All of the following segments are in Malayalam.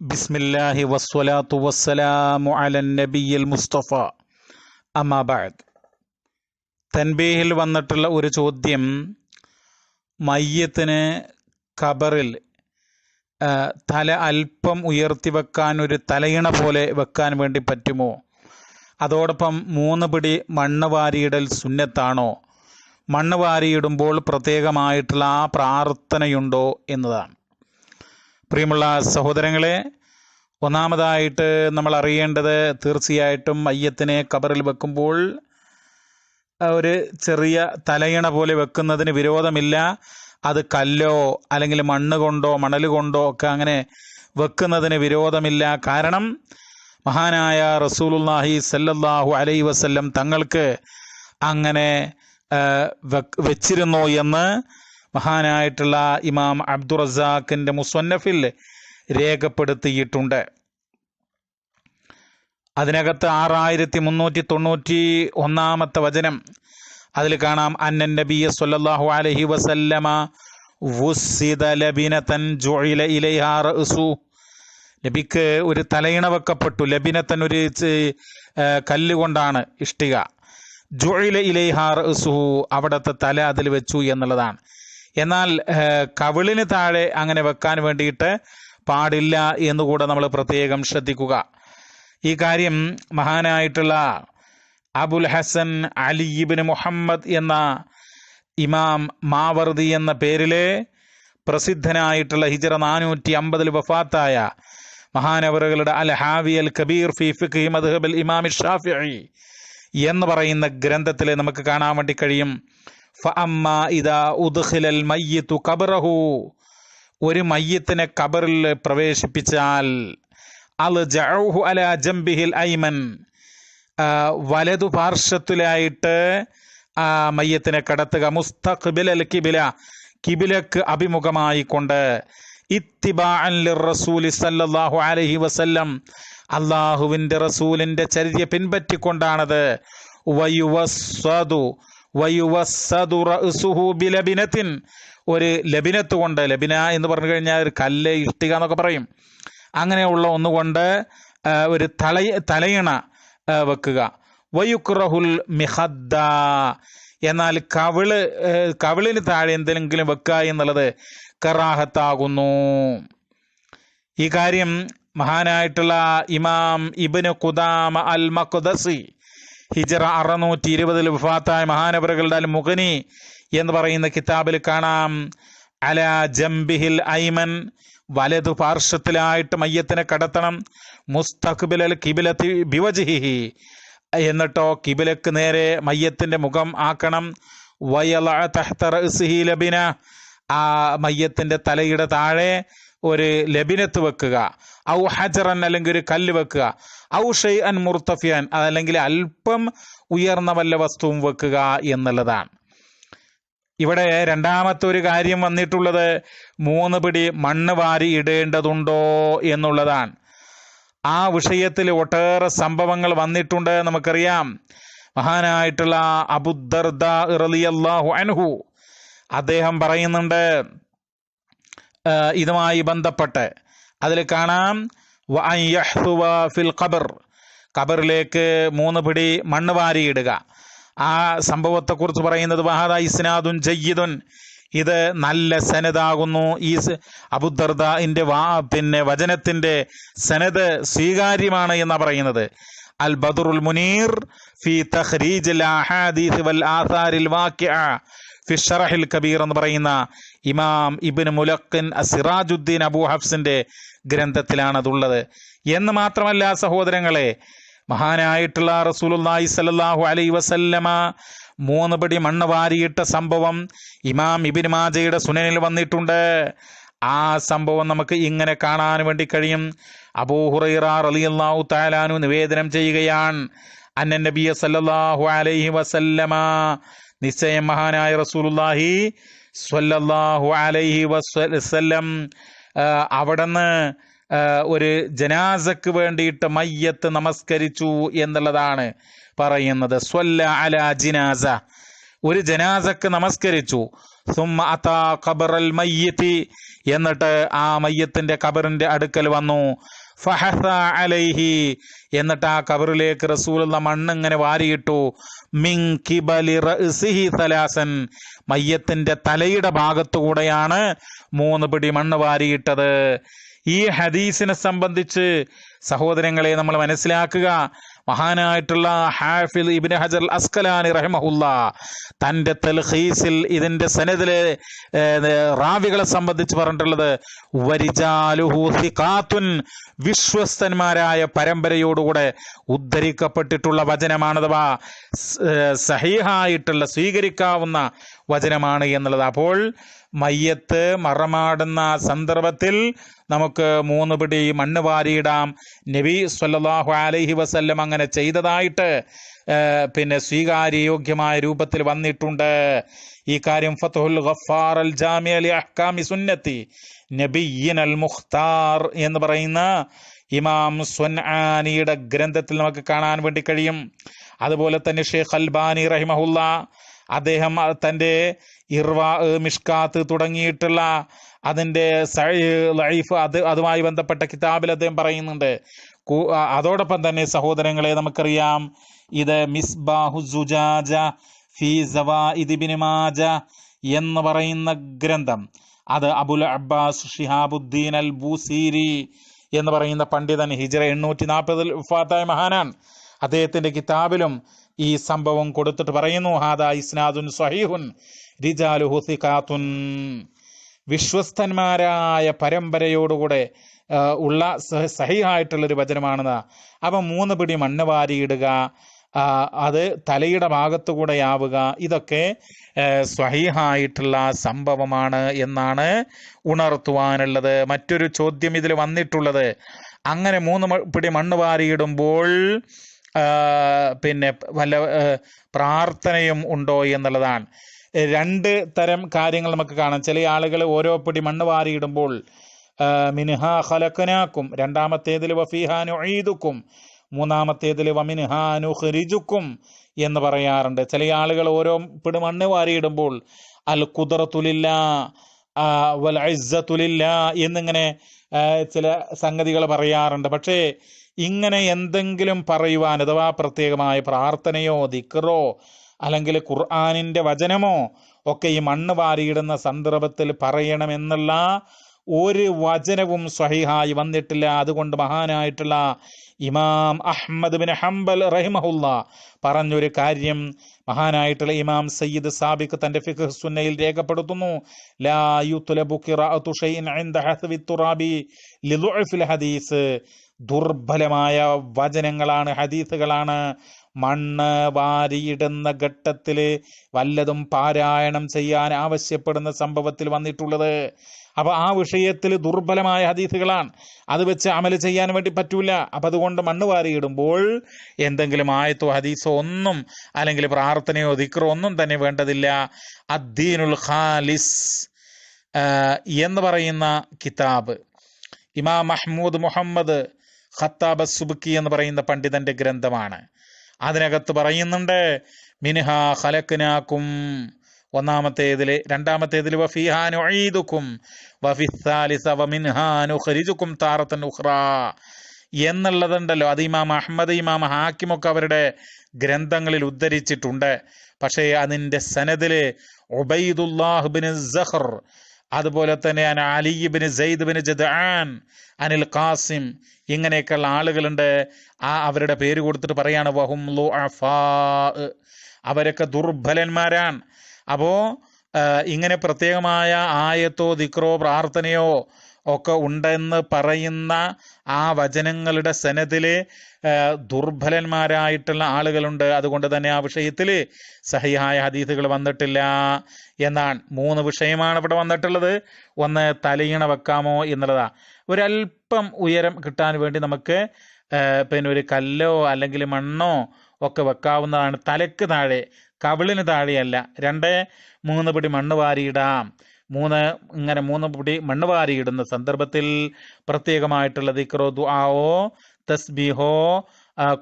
ബിസ്മില്ലാഹി വസ്വലാത്തു വസ്സലാമു അലൻ നബിയിൽ മുസ്തഫ. അമാബാദ് തൻബീഹിൽ വന്നിട്ടുള്ള ഒരു ചോദ്യം മയ്യത്തിന് ഖബറിൽ തല അല്പം ഉയർത്തി വെക്കാൻ ഒരു തലയിണ പോലെ വെക്കാൻ വേണ്ടി പറ്റുമോ? അതോടൊപ്പം മൂന്ന് പിടി മണ്ണ് വാരിയിടൽ സുന്നത്താണോ? മണ്ണ് വാരിയിടുമ്പോൾ പ്രത്യേകമായിട്ടുള്ള ആ പ്രാർത്ഥനയുണ്ടോ എന്നതാണ്. പ്രിയമുള്ള സഹോദരങ്ങളെ ഒന്നാമതായിട്ട് നമ്മൾ അറിയേണ്ടത് തീർച്ചയായിട്ടും അയ്യത്തിനെ കബറിൽ വെക്കുമ്പോൾ ഒരു ചെറിയ തലയിണ പോലെ വെക്കുന്നതിന് വിരോധമില്ല. അത് കല്ലോ അല്ലെങ്കിൽ മണ്ണ് കൊണ്ടോ മണൽ കൊണ്ടോ ഒക്കെ അങ്ങനെ വെക്കുന്നതിന് വിരോധമില്ല. കാരണം മഹാനായ റസൂലുല്ലാഹി സല്ലല്ലാഹു അലൈ വസല്ലം തങ്ങൾക്ക് അങ്ങനെ വെച്ചിരുന്നു എന്ന് മഹാനായിട്ടുള്ള ഇമാം അബ്ദുറസാഖിന്റെ മുസ്വന്നഫിൽ രേഖപ്പെടുത്തിയിട്ടുണ്ട്. അതിനകത്ത് ആറായിരത്തി മുന്നൂറ്റി തൊണ്ണൂറ്റി ഒന്നാമത്തെ വചനം. അതിൽ കാണാം അന്നൻ നബിയ സല്ലല്ലാഹു അലൈഹി വസല്ലമ വുസ്സിദ ലബിനതൻ ജുഇല നബിക്ക് ഒരു തലയിണ വെക്കപ്പെട്ടു. ലബിനത്തൻ ഒരു കല്ലുകൊണ്ടാണ് കല്ല് കൊണ്ടാണ് ഇഷ്ടിക. ജുഇല ഇലൈഹാ റഅ്സുഹു അവിടുത്തെ തല അതിൽ വെച്ചു എന്നുള്ളതാണ്. എന്നാൽ കവിളിന് താഴെ അങ്ങനെ വെക്കാൻ വേണ്ടിയിട്ട് പാടില്ല എന്നുകൂടെ നമ്മൾ പ്രത്യേകം ശ്രദ്ധിക്കുക. ഈ കാര്യം മഹാനായിട്ടുള്ള അബുൽ ഹസൻ അലി അലിബിൻ മുഹമ്മദ് എന്ന ഇമാം മാവർദി എന്ന പേരിലെ പ്രസിദ്ധനായിട്ടുള്ള ഹിജറ നാനൂറ്റി അമ്പതിൽ വഫാത്തായ മഹാനവറുകളുടെ അൽ ഹാവി അൽ കബീർ ഫി ഫിഖ് മദ്ഹബൽ ഇമാം ഷാഫി എന്ന് പറയുന്ന ഗ്രന്ഥത്തിൽ നമുക്ക് കാണാൻ വേണ്ടി കഴിയും. ഖബറഹു. ഒരു മയ്യത്തിനെ കബറിൽ പ്രവേശിപ്പിച്ചാൽ അൽ ജഹു അല ജംബിഹിൽ ഐമൻ. വലതു പാർശ്വത്തിലായിട്ട് ആ മയ്യത്തിനെ കടത്തുക. മുസ്തഖ്ബിൽ അൽ കിബില കിബിലക്ക് അഭിമുഖമായി കൊണ്ട് ലിർറസൂലി സല്ലല്ലാഹു അലൈഹി വസല്ലം. അള്ളാഹുവിന്റെ റസൂലിന്റെ ചര്യ പിൻപറ്റിക്കൊണ്ടാണത്. റഅ്സുഹു ബിലബിനത്തിൻ. ഒരു ലബിനത്ത് കൊണ്ട് ലബിന എന്ന് പറഞ്ഞു കഴിഞ്ഞാൽ ഒരു കല്ല് ഇഷ്ടിക എന്നൊക്കെ പറയും. അങ്ങനെയുള്ള ഒന്നുകൊണ്ട് ഒരു തല തലയിണ വെക്കുക. വയുക്രഹുൽ മിഹദ്ദ. എന്നാൽ കവിൾ കവിളിന് താഴെ എന്തെങ്കിലും വെക്കുക എന്നുള്ളത് കറാഹത്താകുന്നു. ഈ കാര്യം മഹാനായിട്ടുള്ള ഇമാം ഇബിന് കുദാമ അൽ മഖ്ദസി ഹിജറ അറുന്നൂറ്റി ഇരുപതിൽ വഫാത്തായ മഹാനവറുകളുടെ അൽ മുഖനി എന്ന് പറയുന്ന കിതാബിൽ കാണാം. അല ജംബിഹിൽ ഐമൻ വലതു പാർശ്വത്തിലായിട്ട് മയ്യത്തിനെ കടത്തണം. മുസ്തഖ്ബിൽ അൽ കിബിലത്തി ബിവജിഹി എന്നിട്ടോ കിബിലക്ക് നേരെ മയ്യത്തിന്റെ മുഖം ആക്കണം. വയല തഹ്ത റഅ്സിഹി ലബിന ആ മയ്യത്തിന്റെ തലയുടെ താഴെ ഒരു ലബിനത്ത് വെക്കുക. ഔ ഹജറൻ അല്ലെങ്കിൽ ഒരു കല്ല് വെക്കുക. ഔ ഷെയ് അൻ മുർത്തഫിയാൻ അതല്ലെങ്കിൽ അല്പം ഉയർന്ന വല്ല വസ്തുവും വെക്കുക എന്നുള്ളതാണ്. ഇവിടെ രണ്ടാമത്തെ ഒരു കാര്യം വന്നിട്ടുള്ളത് മൂന്ന് പിടി മണ്ണ് വാരി ഇടേണ്ടതുണ്ടോ എന്നുള്ളതാണ്. ആ വിഷയത്തിൽ ഒട്ടേറെ സംഭവങ്ങൾ വന്നിട്ടുണ്ട് നമുക്കറിയാം. മഹാനായിട്ടുള്ള അബുദർദ ഇറലിയല്ലാഹു അൻഹു അദ്ദേഹം പറയുന്നുണ്ട് ഇതുമായി ബന്ധപ്പെട്ട്. അതിൽ കാണാം ഫിൽ ഖബർ. ഖബറിലേക്ക് മൂന്ന് പിടി മണ്ണ് വാരിയിടുക. ആ സംഭവത്തെക്കുറിച്ച് പറയുന്നത് വഹാദ ഇസ്നാദുൻ ജയ്യിദുൻ. ഇത് നല്ല സനദാകുന്നു. ഈ അബുദർദാന്റെ വാ പിന്നെ വചനത്തിന്റെ സനദ് സ്വീകാര്യമാണ് എന്നാ പറയുന്നത്. അൽ ബദറുൽ മുനീർ ഫി തഖ്രീജ് വൽ ആസാരിൽ വാക്കിഅ ഫി ഷറഹിൽ കബീർ എന്ന് പറയുന്ന ഇമാം ഇബ്നു മുലക്കിൻ സിറാജുദ്ദീൻ അബൂ ഹഫ്സിന്റെ ഗ്രന്ഥത്തിലാണ് അതുള്ളത്. എന്ന് മാത്രമല്ല സഹോദരങ്ങളെ മഹാനായിട്ടുള്ള റസൂലുള്ളാഹി സ്വല്ലല്ലാഹു അലൈ വസല്ലമ മൂന്ന് പടി മണ്ണ് വാരിയിട്ട സംഭവം ഇമാം ഇബിൻ മാജയുടെ സുനനിൽ വന്നിട്ടുണ്ട്. ആ സംഭവം നമുക്ക് ഇങ്ങനെ കാണാൻ വേണ്ടി കഴിയും. അബൂഹുറൈറ അലിയല്ലാഹു തആലാനു നിവേദനം ചെയ്യുകയാണ്. അന്നൻ നബിയ സല്ലാഹു അലൈഹി വസല്ലമ നിശ്ചയം മഹാനായ റസൂലുള്ളാഹി സ്വല്ലല്ലാഹു അലൈഹി വസല്ലം അവിടുന്ന് ഒരു ജനാസക്ക് വേണ്ടിയിട്ട് മയ്യത്ത് നമസ്കരിച്ചു എന്നുള്ളതാണ് പറയുന്നത്. സ്വല്ല അല ജിനാസ. ഒരു ജനാസക്ക് നമസ്കരിച്ചു. സുമ്മ അതാ ഖബറൽ മയ്യത്തി. എന്നിട്ട് ആ മയ്യത്തിന്റെ ഖബറിന്റെ അടുക്കൽ വന്നു. ഫഹസ അലൈഹി. എന്നിട്ട് ആ കബറിലേക്ക് റസൂലുള്ള മണ്ണ് ഇങ്ങനെ വാരിയിട്ടു. മിൻ കിബലി റഅ്സിഹി സലാസൻ. മയ്യത്തിന്റെ തലയുടെ ഭാഗത്തുകൂടെയാണ് മൂന്ന് പിടി മണ്ണ് വാരിയിട്ടത്. ഈ ഹദീസിനെ സംബന്ധിച്ച് സഹോദരങ്ങളെ നമ്മൾ മനസ്സിലാക്കുക. മഹാനായിട്ടുള്ള ഹാഫിൽ ഇബിൻ ഹജർ അസ്കലാനി റഹ്മഹുല്ല തന്റെ തൽഹീസിൽ ഇതിന്റെ സനദിലെ റാവികളെ സംബന്ധിച്ച് പറഞ്ഞിട്ടുള്ളത് വിശ്വസ്തന്മാരായ പരമ്പരയോടുകൂടെ ഉദ്ധരിക്കപ്പെട്ടിട്ടുള്ള വചനമാണഥവാ സഹീഹായിട്ടുള്ള സ്വീകരിക്കാവുന്ന വചനമാണ് എന്നുള്ളത്. അപ്പോൾ മയ്യത്ത് മറമാടുന്ന സന്ദർഭത്തിൽ നമുക്ക് മൂന്ന് പിടി മണ്ണ് വാരിയിടാം. നബി സല്ലാഹു അലൈഹി വസല്ലം അങ്ങനെ ചെയ്തതായിട്ട് ഏഹ്, പിന്നെ സ്വീകാര്യയോഗ്യമായ രൂപത്തിൽ വന്നിട്ടുണ്ട്. ഈ കാര്യം ഫത്തുൽ ഗഫാർ അൽ ജാമി അലി അഹ്കാമി സുന്നത്തി നബിയ്യൻ അൽ മുഖ്താർ എന്ന് പറയുന്ന ഇമാം സ്വൻആനിയുടെ ഗ്രന്ഥത്തിൽ നമുക്ക് കാണാൻ വേണ്ടി കഴിയും. അതുപോലെ തന്നെ ഷെയ്ഖ് അൽബാനി റഹിമഹുല്ല അദ്ദേഹം തന്റെ ഇർവാ മിഷ്കാത്ത് തുടങ്ങിയിട്ടുള്ള അതിന്റെ ലൈഫ് അത് അതുമായി ബന്ധപ്പെട്ട കിതാബിൽ അദ്ദേഹം പറയുന്നുണ്ട്. അതോടൊപ്പം തന്നെ സഹോദരങ്ങളെ നമുക്കറിയാം. ഇത് മിസ്ബാഹു സുജാജ ഫി സവാ ഇതിബിനിമാജ മാജ എന്ന് പറയുന്ന ഗ്രന്ഥം. അത് Abul Abbas Shihabuddin al Busiri എന്ന് പറയുന്ന പണ്ഡിതൻ ഹിജറ എണ്ണൂറ്റി നാൽപ്പതിൽ ഫാത്തായ മഹാനാൻ അദ്ദേഹത്തിന്റെ കിതാബിലും ഈ സംഭവം കൊടുത്തിട്ട് പറയുന്നു. ഹാദ ഇസ്നാദുൻ സഹീഹുൻ റിജാലുഹു സിഖാത്തുൻ. വിശ്വസ്തന്മാരായ പരമ്പരയോടുകൂടെ ഉള്ള സഹിഹായിട്ടുള്ളൊരു വചനമാണെന്ന്. അപ്പം മൂന്ന് പിടി മണ്ണ് വാരിയിടുക അത് തലയുടെ ഭാഗത്തുകൂടെയാവുക ഇതൊക്കെ സ്വഹീഹായിട്ടുള്ള സംഭവമാണ് എന്നാണ് ഉണർത്തുവാനുള്ളത്. മറ്റൊരു ചോദ്യം ഇതിൽ വന്നിട്ടുള്ളത്. അങ്ങനെ മൂന്ന് പിടി മണ്ണ് വാരിയിടുമ്പോൾ പിന്നെ വല്ല പ്രാർത്ഥനയും ഉണ്ടോ എന്നുള്ളതാണ്. രണ്ട് തരം കാര്യങ്ങൾ നമുക്ക് കാണാം. ചില ആളുകൾ ഓരോ പിടി മണ്ണ് വാരിയിടുമ്പോൾ മിനുഹ ഹലക്കനാക്കും രണ്ടാമത്തേതിൽ വഫീഹാനു ഈദുക്കും മൂന്നാമത്തേതിൽ വമിനുഹാനുഹരിജുക്കും എന്ന് പറയാറുണ്ട്. ചില ആളുകൾ ഓരോ പിടി മണ്ണ് വാരിയിടുമ്പോൾ അൽ കുദറത്തുലില്ല വൽ ഇസ്സത്തുലില്ല എന്നിങ്ങനെ ചില സംഗതികൾ പറയാറുണ്ട്. പക്ഷേ ഇങ്ങനെ എന്തെങ്കിലും പറയുവാൻ അഥവാ പ്രത്യേകമായ പ്രാർത്ഥനയോ ദിക്റോ അല്ലെങ്കിൽ ഖുർആാനിന്റെ വചനമോ ഒക്കെ ഈ മണ്ണ് വാരിയിടുന്ന സന്ദർഭത്തിൽ പറയണമെന്നുള്ള ഒരു വചനവും സ്വഹിഹായി വന്നിട്ടില്ല. അതുകൊണ്ട് മഹാനായിട്ടുള്ള ഇമാം അഹമ്മദ് ബിൻ ഹംബൽ റഹിമഹുല്ല പറഞ്ഞൊരു കാര്യം മഹാനായിട്ടുള്ള ഇമാം സയ്യിദ് സാബിഖ് തന്റെ ഫിഖ് സുന്നയിൽ രേഖപ്പെടുത്തുന്നു. ഹദീസ്. ദുർബലമായ വചനങ്ങളാണ് ഹദീസുകളാണ്. മണ്ണ് വാരിയിടുന്ന ഘട്ടത്തിൽ വല്ലതും പാരായണം ചെയ്യാൻ ആവശ്യപ്പെടുന്ന സംഭവത്തിൽ വന്നിട്ടുള്ളത്. അപ്പോൾ ആ വിഷയത്തിൽ ദുർബലമായ ഹദീസുകളാണ്. അത് വെച്ച് അമൽ ചെയ്യാൻ വേണ്ടി പറ്റൂല. അപ്പം അതുകൊണ്ട് മണ്ണ് വാരിയിടുമ്പോൾ എന്തെങ്കിലും ആയത്തോ ഹദീസോ ഒന്നും അല്ലെങ്കിൽ പ്രാർത്ഥനയോ ദിക്റോ ഒന്നും തന്നെ വേണ്ടതില്ല. അദ്ദീനുൽ ഖാലിസ് എന്ന് പറയുന്ന കിതാബ്. ഇമാം മഹ്മൂദ് മുഹമ്മദ് ഖത്താബ് സുബുക്കി എന്ന് പറയുന്ന പണ്ഡിതന്റെ ഗ്രന്ഥമാണ്. അതിനകത്ത് പറയുന്നുണ്ട് മിൻഹ ഹലക്കിനാക്കും ഒന്നാമത്തേതിൽ വമിൻഹാനു ഖരിജുക്കും താറത്തൻ ഉഖ്റ. എന്നുള്ളതുണ്ടല്ലോ അത് ഇമാം അഹമ്മദ് ഇമാം ഹാക്കിമൊക്കെ അവരുടെ ഗ്രന്ഥങ്ങളിൽ ഉദ്ധരിച്ചിട്ടുണ്ട്. പക്ഷേ അതിന്റെ സനദിൽ ഒബൈദുല്ലാഹുബിന് സഹർ അതുപോലെ തന്നെ അൻ അലിബിന് സെയ്ദ് ബിൻ ജദാൻ അനിൽ ഖാസിം ഇങ്ങനെയൊക്കെയുള്ള ആളുകളുണ്ട്? ആ അവരുടെ പേര് കൊടുത്തിട്ട് പറയാണ് വഹും ലുഅഫാ. അവരൊക്കെ ദുർബലന്മാരാണ്. അപ്പോൾ ഇങ്ങനെ പ്രത്യേകമായ ആയത്തോ ദിക്റോ പ്രാർത്ഥനയോ ഒക്കെ ഉണ്ടെന്ന് പറയുന്ന ആ വചനങ്ങളുടെ സനത്തിൽ ദുർബലന്മാരായിട്ടുള്ള ആളുകളുണ്ട്. അതുകൊണ്ട് തന്നെ ആ വിഷയത്തിൽ സഹിയായ ഹദീസുകൾ വന്നിട്ടില്ല എന്നാണ്. മൂന്ന് വിഷയമാണ് ഇവിടെ വന്നിട്ടുള്ളത്. ഒന്ന് തലയിണ വെക്കാമോ എന്നുള്ളതാ. ഒരല്പം ഉയരം കിട്ടാൻ വേണ്ടി നമുക്ക് പിന്നെ ഒരു കല്ലോ അല്ലെങ്കിൽ മണ്ണോ ഒക്കെ വെക്കാവുന്നതാണ്. തലക്ക് താഴെ കവിളിന് താഴെയല്ല. രണ്ട് മൂന്ന് പിടി മണ്ണ് വാരിയിടാം. മൂന്ന് ഇങ്ങനെ മൂന്ന് പിടി മണ്ണ് വാരിയിടുന്ന സന്ദർഭത്തിൽ പ്രത്യേകമായിട്ടുള്ള ദിക്റോ ദുആവോ തസ്ബീഹോ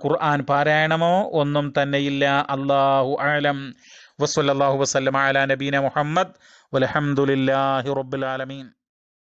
ഖുർആൻ പാരായണമോ ഒന്നും തന്നെയില്ല അള്ളാഹു ആലം വസ്വല്ലാഹു വസ്ലം അല നബീന മുഹമ്മദ്. വലഹമുല്ലാഹി റബ്ബുൽ ആലമീൻ.